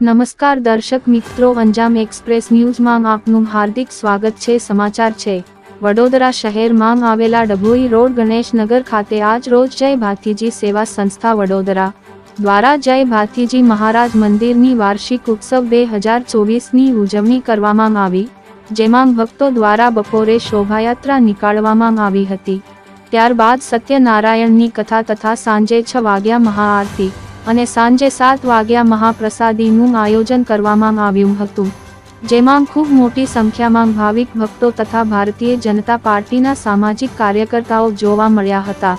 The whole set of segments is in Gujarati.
નમસ્કાર દર્શક મિત્રો, અંજામ એક્સપ્રેસ ન્યૂઝમાં આપનું હાર્દિક સ્વાગત છે. સમાચાર છે. વડોદરા શહેરમાં આવેલા ડભોઈ રોડ ગણેશનગર ખાતે આજ રોજ જય ભાથીજી સેવા સંસ્થા વડોદરા દ્વારા જય ભાથીજી મહારાજ મંદિરની વાર્ષિક ઉત્સવ બે હજાર ચોવીસની ઉજવણી કરવામાં આવી, જેમાં ભક્તો દ્વારા બપોરે શોભાયાત્રા નીકાળવામાં આવી હતી. ત્યારબાદ સત્યનારાયણની કથા તથા સાંજે છ વાગ્યા મહાઆરતી અને સાંજે સાત વાગ્યા મહાપ્રસાદીનું આયોજન કરવામાં આવ્યું હતું, જેમાં ખૂબ મોટી સંખ્યામાં ભાવિક ભક્તો તથા ભારતીય જનતા પાર્ટીના સામાજિક કાર્યકર્તાઓ જોવા મળ્યા હતા.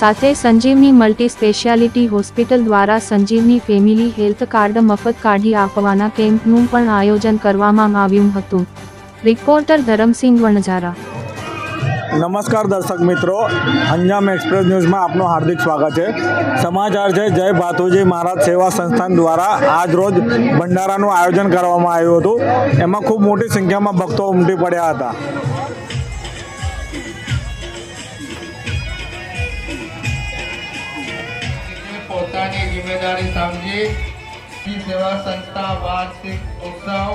સાથે સંજીવની મલ્ટી સ્પેશિયાલિટી હોસ્પિટલ દ્વારા સંજીવની ફેમિલી હેલ્થ કાર્ડ મફત કાઢી આપવાના કેમ્પનું પણ આયોજન કરવામાં આવ્યું હતું. રિપોર્ટર ધરમસિંહ વણઝારા નમસ્કાર દર્શક મિત્રો. અંજામ એક્સપ્રેસ ન્યૂઝમાં આપનું હાર્દિક સ્વાગત છે. સમાચાર છે, જય ભાતુજી મહારાજ સેવા સંસ્થાન દ્વારા આજ રોજ ભંડારાનું આયોજન કરવામાં આવ્યું હતું. એમાં ખૂબ મોટી સંખ્યામાં ભક્તો ઉમટી પડ્યા હતા. જિમ્મેદારી સમજી સેવા સંસ્થા વાર્ષિક ઉત્સવ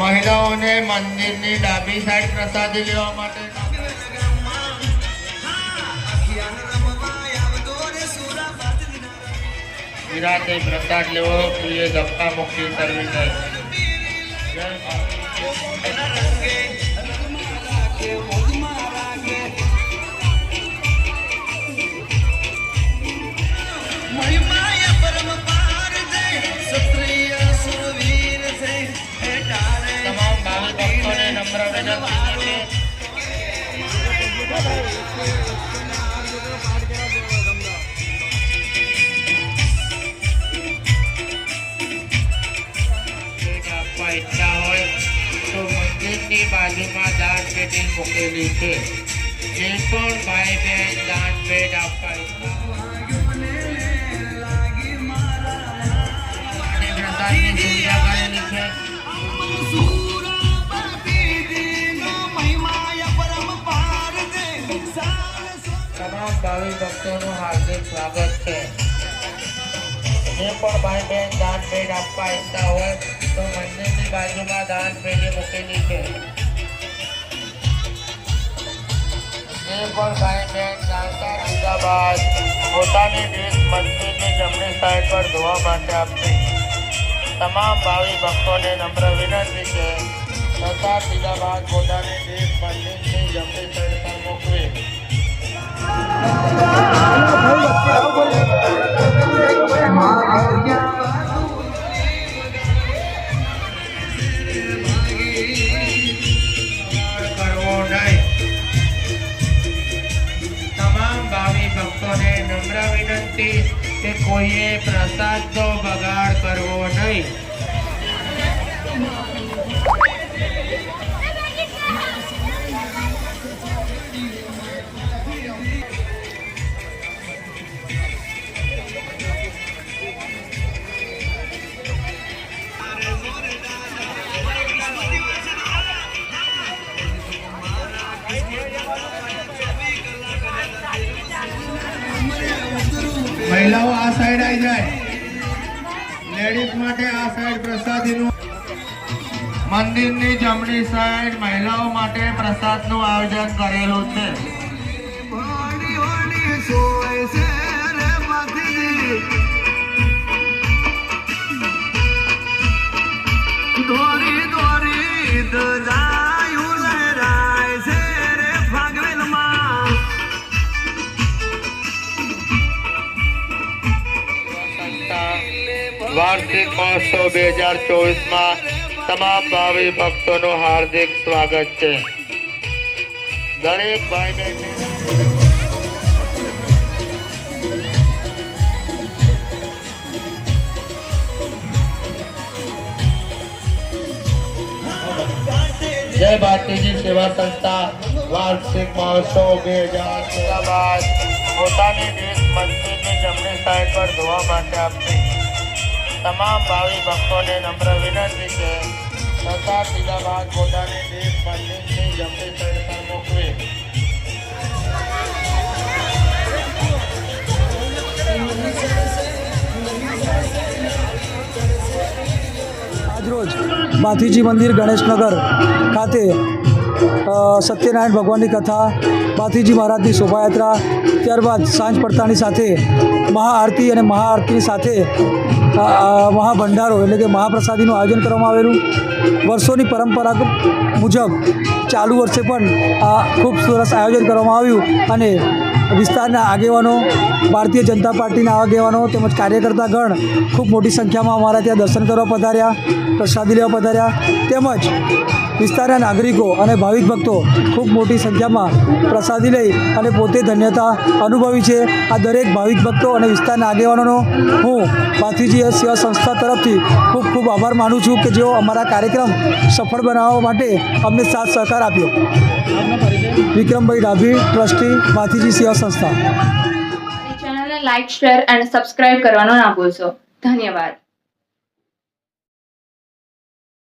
મહિલાઓને મંદિરની ડાબી સાઈડ પ્રસાદી લેવા માટે વિરાતે પ્રસાદ લેવો જોઈએ ધક્કા મુક્તિ કરવી જય આપવા ઈચ્છતા હોય તો મંદિરની બાજુમાં દાન પેટી મૂકેલી છે. જે પણ ભાઈ બહેન દાન ભેટ આપવા ઈચ્છા હોય. અને પ્રસાદની સુવિધા કરેલી છે. તમામ ભાવિ ભક્તોનું હાર્દિક સ્વાગત છે. જે પણ ભાઈ બહેન દાન ભેટ આપવા ઈચ્છતા હોય તો મંદિરની બાજુમાં દાન પેટી મૂકેલી છે જે પણ ભાઈ બહેન દાનતા લીધા બાદ પોતાની ડીશ મંદિરની જમણી સાઈડ પર ધોવા માટે આપશે તમામ ભાવિ ભક્તોને નમ્ર વિનંતી છે પ્રસાદ લીધા બાદ પોતાની ડીશ મંદિરની જમણી સાઈડ પર મૂકવી ભક્તોને નમ્ર વિનંતી કે કોઈએ પ્રસાદનો બગાડ કરવો નહીં. સાઈડ આવી જાય. લેડીઝ માટે આ સાઈડ પ્રસાદીનું મંદિરની જમણી સાઈડ મહિલાઓ માટે પ્રસાદનું આયોજન કરેલું છે. વાર્ષિક મહોત્સવ બે હજાર ચોવીસમાં તમામ ભાવિ ભક્તોનું હાર્દિક સ્વાગત છે દરેક ભાઈ બહેન જય ભારતીજી સેવા સંસ્થા વાર્ષિક મહોત્સવ બે હજાર તેર બાદ પોતાની ડીશ મંદિરની જમણી સાઈડ પર ધોવા માટે આપશે તમામ ભાવિ ભક્તોને નમ્ર વિનંતી છે. પ્રસાદ સીધા બાદ પોતાની દીપ પંડિતની જમણી સાઈડ પર આજરોજ માથીજી મંદિર ગણેશનગર ખાતે સત્યનારાયણ ભગવાનની કથા પાથીજી મહારાજની શોભાયાત્રા, ત્યારબાદ સાંજ પડતાની સાથે મહાઆરતી અને મહાઆરતીની સાથે મહાભંડારો એટલે કે મહાપ્રસાદીનું આયોજન કરવામાં આવેલું. વર્ષોની પરંપરા મુજબ ચાલુ વર્ષે પણ આ ખૂબ સરસ આયોજન કરવામાં આવ્યું અને વિસ્તારના આગેવાનો, ભારતીય જનતા પાર્ટીના આગેવાનો તેમજ કાર્યકર્તાગણ ખૂબ મોટી સંખ્યામાં અમારા ત્યાં દર્શન કરવા પધાર્યા, પ્રસાદી લેવા પધાર્યા તેમજ વિસ્તારના નાગરિકો અને ભાવિક ભક્તો ખૂબ મોટી સંખ્યામાં પ્રસાદી લઈ અને પોતે ધન્યતા અનુભવી છે. આ દરેક ભાવિક ભક્તો અને વિસ્તારના આગેવાનોનો હું પાથીજી સેવા સંસ્થા તરફથી ખૂબ ખૂબ આભાર માનું છું કે જેઓ અમારા કાર્યક્રમ સફળ બનાવવા માટે અમને સાથ સહકાર આપ્યો. વિક્રમભાઈ ડાભી, ટ્રસ્ટી પાથીજી સેવા સંસ્થા. લાઇક શેર અને સબસ્ક્રાઇબ કરવાનો ના ભૂલશો. ધન્યવાદ.